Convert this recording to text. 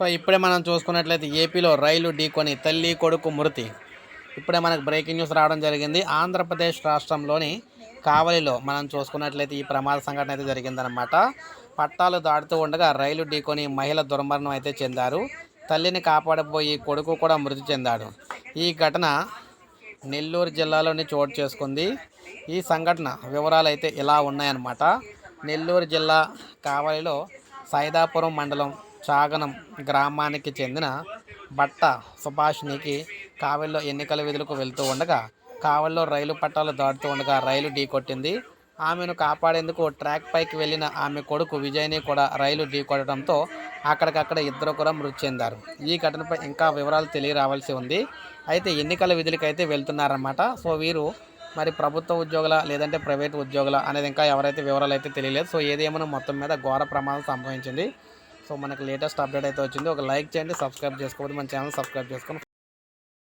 So ఇప్పుడే మనం చూసుకున్నట్లయితే ఏపీలో రైలు ఢీకొని తల్లి కొడుకు మృతి. ఇప్పుడే మనకు బ్రేకింగ్ న్యూస్ రావడం జరిగింది. ఆంధ్రప్రదేశ్ రాష్ట్రంలోని కావలిలో మనం చూసుకున్నట్లయితే ఈ ప్రమాద సంఘటన అయితే జరిగిందనమాట పట్టాలు దాటుతూ ఉండగా రైలు ఢీకొని మహిళ దుర్మరణం అయితే చెందారు. తల్లిని కాపాడబోయి కొడుకు కూడా మృతి చెందాడు. ఈ ఘటన నెల్లూరు జిల్లాలోని చోటు చేసుకుంది. ఈ సంఘటన వివరాలు అయితే ఇలా ఉన్నాయన్నమాట. నెల్లూరు జిల్లా కావలిలో సైదాపురం మండలం చాగనం గ్రామానికి చెందిన బట్ట సుభాష్నికి కావలిలో ఎన్నికల విధులకు వెళ్తూ ఉండగా కావలిలో రైలు పట్టాలు దాటుతూ ఉండగా రైలు ఢీకొట్టింది ఆమెను కాపాడేందుకు ట్రాక్ పైకి వెళ్ళిన ఆమె కొడుకు విజయ్ని కూడా రైలు ఢీకొట్టడంతో అక్కడికక్కడ ఇద్దరు కూడా మృతి చెందారు. ఈ ఘటనపై ఇంకా వివరాలు తెలియరావాల్సి ఉంది. అయితే ఎన్నికల విధులకైతే వెళ్తున్నారన్నమాట. సో వీరు మరి ప్రభుత్వ ఉద్యోగుల లేదంటే ప్రైవేట్ ఉద్యోగుల అనేది ఇంకా ఎవరైతే వివరాలు అయితే తెలియలేదు. సో ఏదేమైనా మొత్తం మీద ఘోర ప్రమాదం సంభవించింది. సో మనకి లేటెస్ట్ అప్డేట్ అయితే వచ్చింది. ఒక లైక్ చేయండి సబ్స్క్రైబ్ చేసుకోవద్దు మన ఛానల్ సబ్స్క్రైబ్ చేసుకొని